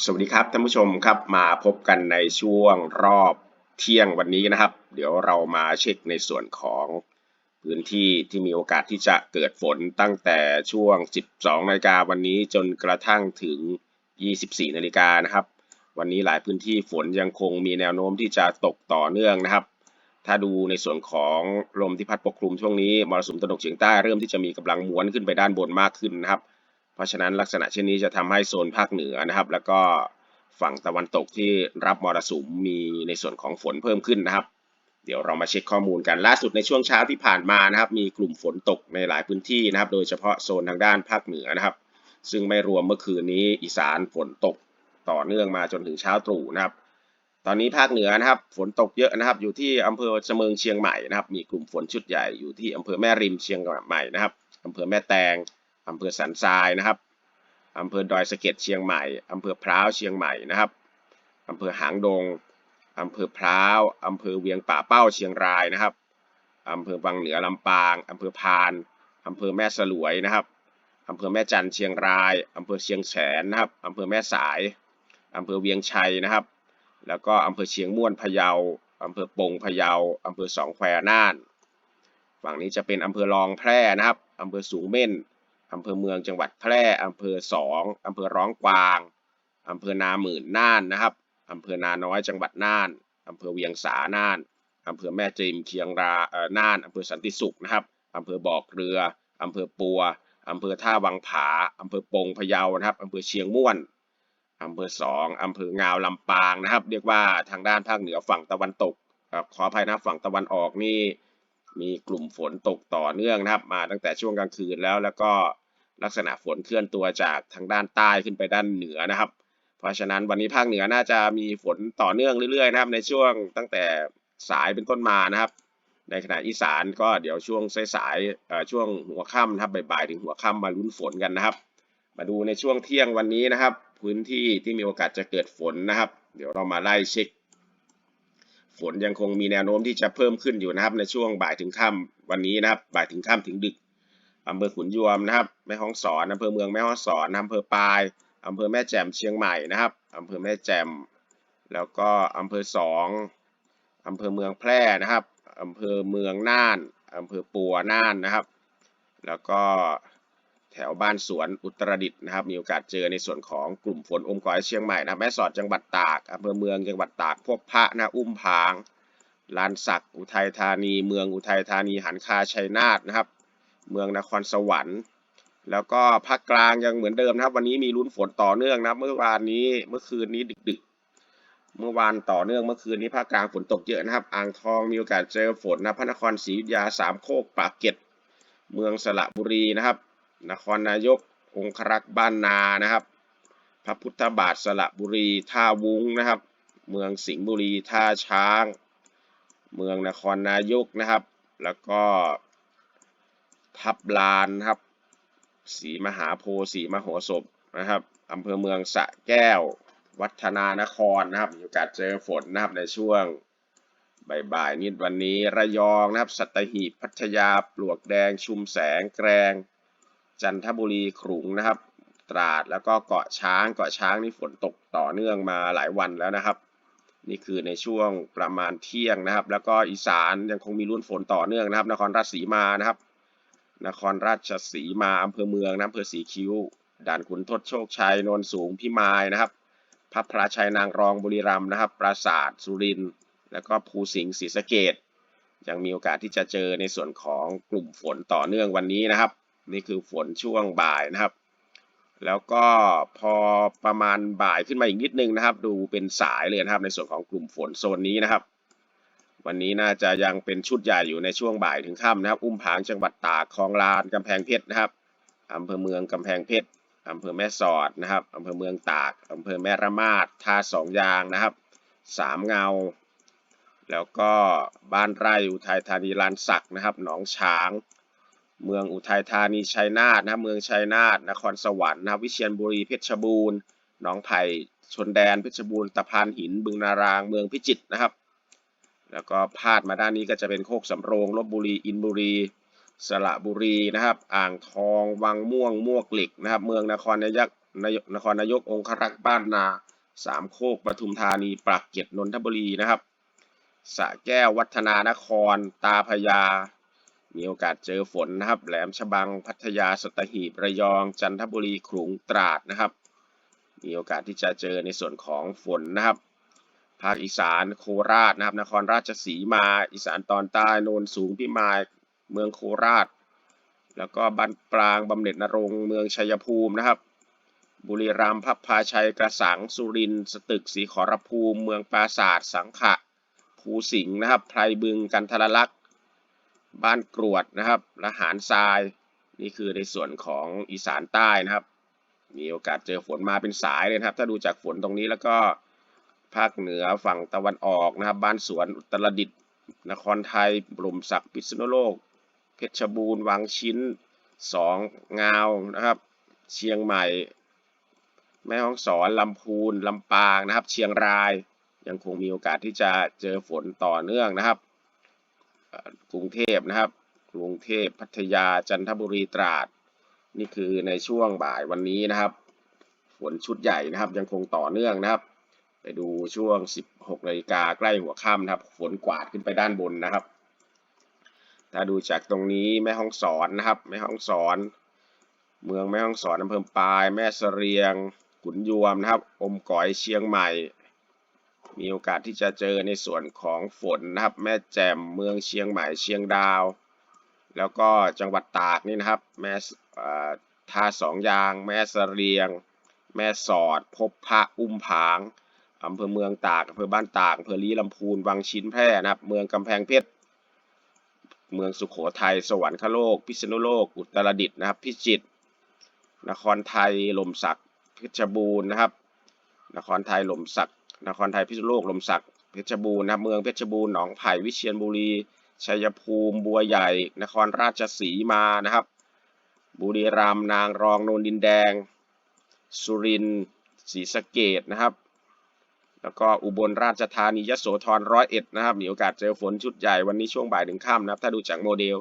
สวัสดีครับท่านผู้ชมครับมาพบกันในช่วงรอบเที่ยงวันนี้นะครับ เดี๋ยวเรามาเช็คในส่วนของพื้นที่ที่มีโอกาสที่จะเกิดฝนตั้งแต่ช่วง 12นาฬิกาวันนี้จนกระทั่งถึง 24นาฬิกานะครับ วันนี้หลายพื้นที่ฝนยังคงมีแนวโน้มที่จะตกต่อเนื่องนะครับ ถ้าดูในส่วนของลมที่พัดปกคลุมช่วงนี้มรสุมตะวันตกเฉียงใต้เริ่มที่จะมีกำลังม้วนขึ้นไปด้านบนมากขึ้นนะครับ เพราะฉะนั้นลักษณะเช่นนี้จะทำให้โซนภาคเหนือนะครับ แล้วก็ฝั่งตะวันตกที่รับมรสุมมีในส่วนของฝนเพิ่มขึ้นนะครับ เดี๋ยวเรามาเช็คข้อมูลกันล่าสุดในช่วงเช้าที่ผ่านมานะครับ มีกลุ่มฝนตกในหลายพื้นที่นะครับ โดยเฉพาะโซนทางด้านภาคเหนือนะครับ ซึ่งไม่รวมเมื่อคืนนี้อีสานฝนตกต่อเนื่องมาจนถึงเช้าตรู่นะครับ ตอนนี้ภาคเหนือนะครับ ฝนตกเยอะนะครับ อยู่ที่อำเภอเสมิงเชียงใหม่นะครับ มีกลุ่มฝนชุดใหญ่อยู่ที่อำเภอแม่ริมเชียงใหม่นะครับอำเภอแม่แตง อำเภอสันทรายนะครับอำเภอดอยสะเก็ดเชียงใหม่อำเภอพร้าวเชียงใหม่นะครับอำเภอหางดงอำเภอพร้าวอำเภอเวียงป่าเป้าเชียงรายนะครับอำเภอวังเหนือลำปางอำเภอพานอำเภอแม่สลวยนะครับอำเภอแม่จันเชียงรายอำเภอเชียงแสนนะครับอำเภอแม่สายอำเภอเวียงชัยนะครับ แล้วก็อำเภอเชียงม่วนพะเยาอำเภอปงพะเยาอำเภอสองแควน่าน ฝั่งนี้จะเป็นอำเภอรองแพร่นะครับอำเภอสูงเม่น อำเภอเมืองจังหวัดแพร่อำเภอสองอำเภอร้องกวางอำเภอนาหมื่นน่านนะครับอำเภอนาน้อยจังหวัดน่านอำเภอเวียงสาน่านอำเภอแม่จิมเคียงราเอ่อน่านอำเภอสันติสุขนะครับอำเภอบอกเรืออำเภอปัวอำเภอท่าวังผาอำเภอปงพะเยานะครับอำเภอเชียงม่วนอำเภอสองอำเภองาวลำปางนะครับ เรียกว่าทางด้านภาคเหนือฝั่งตะวันตกขออภัยนะฝั่งตะวันออกนี่มีกลุ่มฝนตกต่อเนื่องนะครับ มาตั้งแต่ช่วงกลางคืนแล้วแล้วก็ ลักษณะฝนเคลื่อนตัวจากทางด้านใต้ขึ้นไปด้านเหนือนะครับ เพราะฉะนั้นวันนี้ภาคเหนือน่าจะมีฝนต่อเนื่องเรื่อยๆนะครับ ในช่วงตั้งแต่สายเป็นต้นมานะครับ ในขณะอีสานก็เดี๋ยวช่วงสายๆช่วงหัวค่ำนะครับบ่ายๆถึงหัวค่ำมาลุ้นฝนกันนะครับ มาดูในช่วงเที่ยงวันนี้นะครับ พื้นที่ที่มีโอกาสจะเกิดฝนนะครับ เดี๋ยวเรามาไล่เช็คฝนยังคงมีแนวโน้มที่จะเพิ่มขึ้นอยู่นะครับ ในช่วงบ่ายถึงค่ำวันนี้นะครับ บ่ายถึงค่ำถึงดึก อำเภอขุนยวมนะครับ แม่ฮ่องสอนอำเภอเมืองแม่ฮ่องสอนอำเภอปายอำเภอแม่แจ่มเชียงใหม่นะครับอำเภอแม่แจ่มแล้วก็อำเภอสองอำเภอเมืองแพร่นะครับอำเภอเมืองน่านอำเภอปัวน่านนะครับ แล้วก็แถวบ้านสวนอุตรดิตถ์นะครับ มีโอกาสเจอในส่วนของกลุ่มฝนอมก๋อยเชียงใหม่นะแม่สอดจังหวัดตากอำเภอเมืองจังหวัดตากพวกพระนะอุ้มผางลานสักอุทัยธานี เมืองอุทัยธานีหันคาชัยนาทนะครับ เมืองนครสวรรค์ แล้วก็ภาคกลางยังเหมือนเดิมนะครับ วันนี้มีลุ้นฝนต่อเนื่องนะครับเมื่อวานนี้เมื่อคืนนี้ดึกๆ เมื่อวานต่อเนื่องเมื่อคืนนี้ภาคกลางฝนตกเยอะนะครับ อ่างทองมีโอกาสเจอฝนนะพระนครศรีอยุธยาสามโคกปากเกร็ดเมืองสระบุรีนะครับ นครนายกองครักษ์บ้านนานะครับ พระพุทธบาทสระบุรีท่าวุ้งนะครับ เมืองสิงห์บุรีท่าช้าง เมืองนครนายกนะครับ แล้วก็ ทับลานครับศรีมหาโพธิ์ศรีมโหสถนะครับอำเภอเมืองสะแก้ว วัฒนานครนะครับมีโอกาสเจอฝนนะครับในช่วงบ่ายๆนิดวันนี้ระยองนะครับ สัตหีบพัทยาปลวกแดง ชุมแสงแกรง จันทบุรีขลุงนะครับ ตราดแล้วก็เกาะช้างเกาะช้างนี่ฝนตกต่อเนื่องมาหลายวันแล้วนะครับ นี่คือในช่วงประมาณเที่ยงนะครับ แล้วก็อีสานยังคงมีรุ่นฝนต่อเนื่องนะครับ นครราชสีมานะครับ นครราชสีมาอำเภอเมืองนะอำเภอสีคิ้ว ด่านขุนทดโชคชัยนนสูงพิมายนะครับพระพราชัยนางรองบุรีรัมย์นะครับ ปราสาทสุรินทร์แล้วก็ภูสิงห์ศรีสะเกดยังมีโอกาสที่จะเจอในส่วนของกลุ่มฝนต่อเนื่องวันนี้นะครับ นี่คือฝนช่วงบ่ายนะครับ แล้วก็พอประมาณบ่ายขึ้นมาอีกนิดนึงนะครับ ดูเป็นสายเลยนะครับ ในส่วนของกลุ่มฝนโซนนี้นะครับ วันนี้น่าจะยังเป็นชุดใหญ่อยู่ในช่วงบ่ายถึงค่ำนะครับ อุ้มผางจังหวัดตากคลองลานกำแพงเพชรนะครับอำเภอเมืองกำแพงเพชรอำเภอแม่สอดนะครับอำเภอเมืองตากอำเภอแม่ระมาดท่าสองยางนะครับสามเงา แล้วก็บ้านไร่อุทัยธานีลานสักนะครับ หนองช้าง เมืองอุทัยธานีชัยนาทนะเมืองชัยนาทนครสวรรค์นะครับวิเชียรบุรีเพชรบูรณ์หนองไผ่ชนแดนเพชรบูรณ์ตะพานหินบึงนารางเมืองพิจิตรนะครับ แล้วก็พาดมาด้านนี้ก็จะเป็นโคกสำโรงลบบุรีอินบุรี สระบุรีนะครับ อ่างทอง วังม่วงมวกเหล็กนะครับ เมืองนครนายกนครนายกองครักษ์บ้านนาสามโคกปทุมธานีปรากเกร็ดนนทบุรีนะครับสะแก้ววัฒนานคร ตาพยา มีโอกาสเจอฝนนะครับ แหลมฉบังพัทยาสตหีบระยอง จันทบุรีขลุงตราดนะครับ มีโอกาสที่จะเจอในส่วนของฝนนะครับ ภาคอีสานโคราชนะครับ นครราชสีมา อีสานตอนใต้โนนสูงพิมายเมืองโคราช แล้วก็บ้านปรางบำเหน็จนรงเมืองชัยภูมินะครับ บุรีรัมย์พับพาชัยกระสังสุรินสตึกศรีขอรภูมิ เมืองปราศาสตร์สังขะภูสิงห์นะครับไพรบึงกันทรลักษณ์บ้านกรวดนะครับละหารทราย นี่คือในส่วนของอีสานใต้นะครับ มีโอกาสเจอฝนมาเป็นสายเลยครับ ถ้าดูจากฝนตรงนี้แล้วก็ ภาคเหนือฝั่งตะวันออกนะครับบ้านสวนอุตรดิตถ์นครไทยบรมศักดิ์พิษณุโลก เพชรบูรณ์วังชิ้นสองงาวนะครับ เชียงใหม่ แม่ฮ่องสอนลำพูนลำปางนะครับ เชียงรายยังคงมีโอกาสที่จะเจอฝนต่อเนื่องนะครับ กรุงเทพนะครับ กรุงเทพพัทยาจันทบุรีตราด นี่คือในช่วงบ่ายวันนี้นะครับ ฝนชุดใหญ่นะครับยังคงต่อเนื่องนะครับ ไปดูช่วง 16นาฬิกาใกล้หัวค่ำนะครับ ฝนกวาดขึ้นไปด้านบนนะครับ ถ้าดูจากตรงนี้แม่ฮ่องสอนนะครับ แม่ฮ่องสอน เมืองแม่ฮ่องสอนอำเภอปาย แม่เสรียง ขุนยวมนะครับ อมก๋อยเชียงใหม่ มีโอกาสที่จะเจอในส่วนของฝนนะครับ แม่แจ่มเมืองเชียงใหม่เชียงดาว แล้วก็จังหวัดตากนี่นะครับ แม่ท่าสองยาง แม่เสรียง แม่สอด พบพระอุ้มผาง อำเภอเมืองตากอำเภอบ้านตากอำเภอลีลำพูนวังชิ้นแพร่นะครับ เมืองกำแพงเพชร เมืองสุขโขทัย สวรรคโลก พิษณุโลก อุตรดิตถ์นะครับ พิจิตร นครไทยลมศักดิ์เพชรบูรณ์นะครับ นครไทยลมศักดิ์นครไทยพิษณุโลกลมศักดิ์เพชรบูรณ์นะครับเมืองเพชรบูรณ์ หนองไผ่ วิเชียรบุรี ชัยภูมิ บัวใหญ่ นครราชสีมานะครับ บุรีรัมย์ นางรอง โนนดินแดง สุรินทร์ ศรีสะเกดนะครับ แล้วก็อุบลราชธานียโสธรร้อยเอ็ดนะครับ มีโอกาสเจอฝนชุดใหญ่วันนี้ช่วงบ่ายถึงค่ำนะครับ ถ้าดูจากโมเดล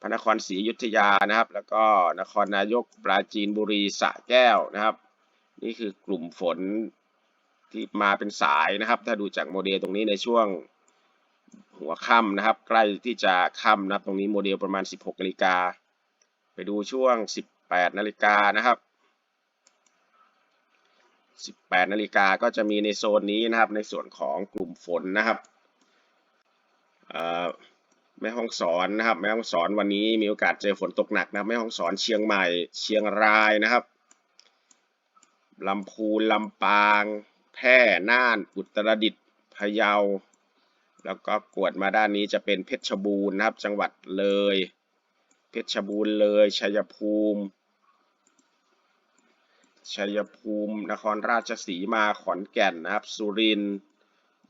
พระนครศรีอยุธยานะครับ แล้วก็นครนายกปราจีนบุรีสระแก้วนะครับ นี่คือกลุ่มฝนที่มาเป็นสายนะครับ ถ้าดูจากโมเดลตรงนี้ในช่วงหัวค่ำนะครับ ใกล้ที่จะค่ำนะครับ ตรงนี้โมเดลประมาณ 16นาฬิกาไปดูช่วง 18นาฬิกานะครับ 18นาฬิกาก็จะมีในโซนนี้นะครับ ในส่วนของกลุ่มฝนนะครับแม่ฮ่องสอนนะครับ แม่ฮ่องสอนวันนี้มีโอกาสเจอฝนตกหนักนะแม่ฮ่องสอนเชียงใหม่ เชียงรายนะครับลำพูนลำปาง แพร่น่านอุตรดิตถ์พะเยา แล้วก็กวดมาด้านนี้จะเป็นเพชรบูรณ์นะครับ จังหวัดเลย เพชรบูรณ์เลยชัยภูมิ ชัยภูมิ นครราชสีมา ขอนแก่นนะครับ สุรินทร์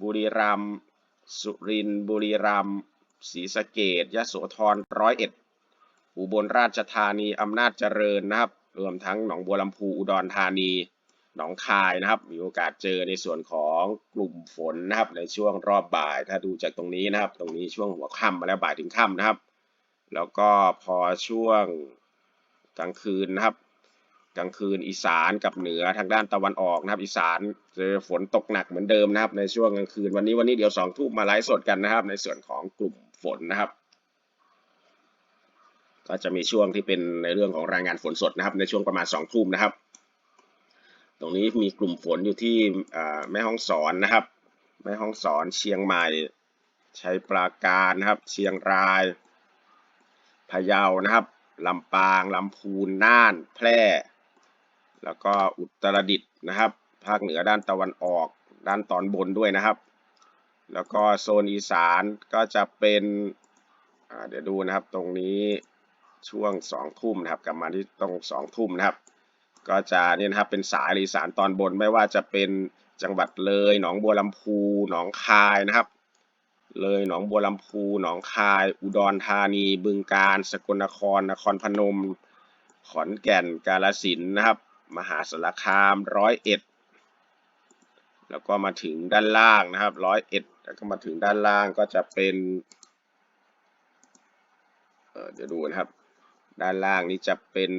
บุรีรัมย์ สุรินทร์ บุรีรัมย์ ศรีสะเกษยโสธรร้อยเอ็ด อุบลราชธานี อำนาจเจริญนะครับ รวมทั้งหนองบัวลำพูอุดรธานี หนองคายนะครับ มีโอกาสเจอในส่วนของกลุ่มฝนนะครับ ในช่วงรอบบ่าย ถ้าดูจากตรงนี้นะครับ ตรงนี้ช่วงหัวค่ำมาแล้วบ่ายถึงค่ำนะครับ แล้วก็พอช่วงกลางคืนนะครับ กลางคืนอีสานกับเหนือทางด้านตะวันออกนะครับ อีสานเจอฝนตกหนักเหมือนเดิมนะครับ ในช่วงกลางคืนวันนี้วันนี้เดี๋ยวสองทุ่มมาไลฟ์สดกันนะครับ ในส่วนของกลุ่มฝนนะครับ ก็จะมีช่วงที่เป็นในเรื่องของรายงานฝนสดนะครับ ในช่วงประมาณสองทุ่มนะครับ ตรงนี้มีกลุ่มฝนอยู่ที่แม่ฮ่องสอนนะครับ แม่ฮ่องสอนเชียงใหม่ชัยปราการนะครับ เชียงรายพะเยานะครับลำปางลำพูนน่าน แพร่ แล้วก็อุตรดิตถ์นะครับ ภาคเหนือด้านตะวันออก ด้านตอนบนด้วยนะครับ แล้วก็โซนอีสานก็จะเป็นเดี๋ยวดูนะครับตรงนี้ช่วงสองทุ่มนะครับ กลับมาที่ตรงสองทุ่มนะครับ ก็จะเนี่ยนะครับเป็นสายอีสานตอนบนไม่ว่าจะเป็นจังหวัดเลย หนองบัวลำพูหนองคายนะครับ เลยหนองบัวลำพูหนองคาย อุดรธานี บึงกาฬสกลนคร นครพนม ขอนแก่นกาฬสินธุ์นะครับ มหาสารคามร้อยเอ็ดแล้วก็มาถึงด้านล่างนะครับร้อยเอ็ดแล้วก็มาถึงด้านล่างก็จะเป็นเดี๋ยวดูนะครับ ด้านล่างนี้จะเป็น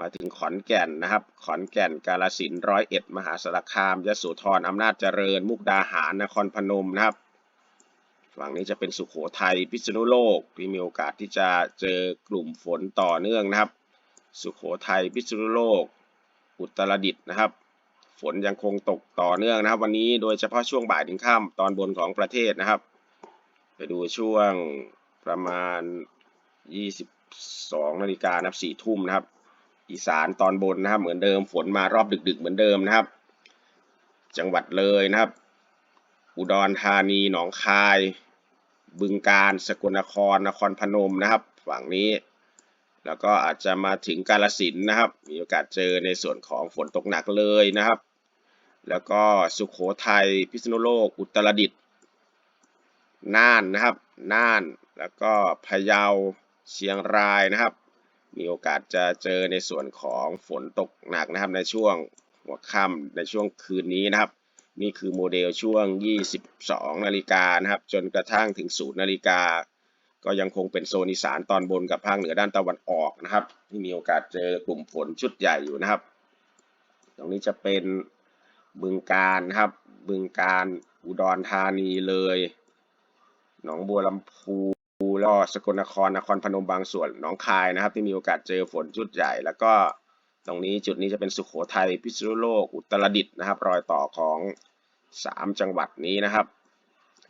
มาถึงขอนแก่นนะครับ ขอนแก่นกาฬสินร้อยเอ็ดมหาสารคามยโสธรอำนาจเจริญ มุกดาหารนครพนมนะครับฝั่งนี้จะเป็นสุขโขทัยพิษณุโลกที่มีโอกาสที่จะเจอกลุ่มฝนต่อเนื่องนะครับ สุขโขทัยพิษณุโลก อุตรดิตถ์นะครับ ฝนยังคงตกต่อเนื่องนะครับ วันนี้โดยเฉพาะช่วงบ่ายถึงค่ำตอนบนของประเทศนะครับ ไปดูช่วงประมาณ 22นาฬิกานะครับ4ทุ่มนะครับ อีสานตอนบนนะครับ เหมือนเดิมฝนมารอบดึก ๆ เหมือนเดิมนะครับ จังหวัดเลยนะครับ อุดรธานีหนองคาย บึงกาฬสกลนครนครพนมนะครับ ฝั่งนี้ แล้วก็อาจจะมาถึงกาลสินนะครับ มีโอกาสเจอในส่วนของฝนตกหนักเลยนะครับ แล้วก็สุขโขทัยพิษณุโลก อุตรดิตถ์น่านนะครับน่านแล้วก็พะเยาเชียงรายนะครับ มีโอกาสจะเจอในส่วนของฝนตกหนักนะครับในช่วงหัวค่ำในช่วงคืนนี้นะครับ นี่คือโมเดลช่วง 22 นาฬิกานะครับ จนกระทั่งถึง 0 นาฬิกา ก็ยังคงเป็นโซนอีสานตอนบนกับภาคเหนือด้านตะวันออกนะครับที่มีโอกาสเจอกลุ่มฝนชุดใหญ่อยู่นะครับ ตรงนี้จะเป็นบึงการครับ บึงการอุดรธานีเลย หนองบัวลำพูแล้วสกลนครนครพนมบางส่วนหนองคายนะครับ ที่มีโอกาสเจอฝนชุดใหญ่ แล้วก็ตรงนี้จุดนี้จะเป็นสุขโขทัยพิษณุโลกอุตรดิตถ์นะครับ รอยต่อของสามจังหวัดนี้นะครับ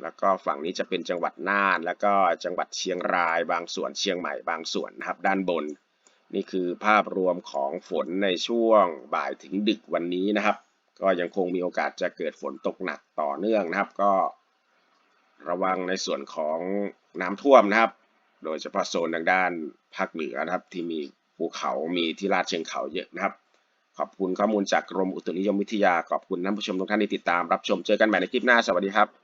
แล้วก็ฝั่งนี้จะเป็นจังหวัดน่าน แล้วก็จังหวัดเชียงราย บางส่วนเชียงใหม่บางส่วนนะครับด้านบน นี่คือภาพรวมของฝนในช่วงบ่ายถึงดึกวันนี้นะครับ ก็ยังคงมีโอกาสจะเกิดฝนตกหนักต่อเนื่องนะครับ ก็ระวังในส่วนของน้ำท่วมนะครับ โดยเฉพาะโซนทางด้านภาคเหนือนะครับ ที่มีภูเขามีที่ลาดเชิงเขาเยอะนะครับ ขอบคุณข้อมูลจากกรมอุตุนิยมวิทยาขอบคุณท่านผู้ชมทุกท่านที่ติดตามรับชมเจอกันใหม่ในคลิปหน้าสวัสดีครับ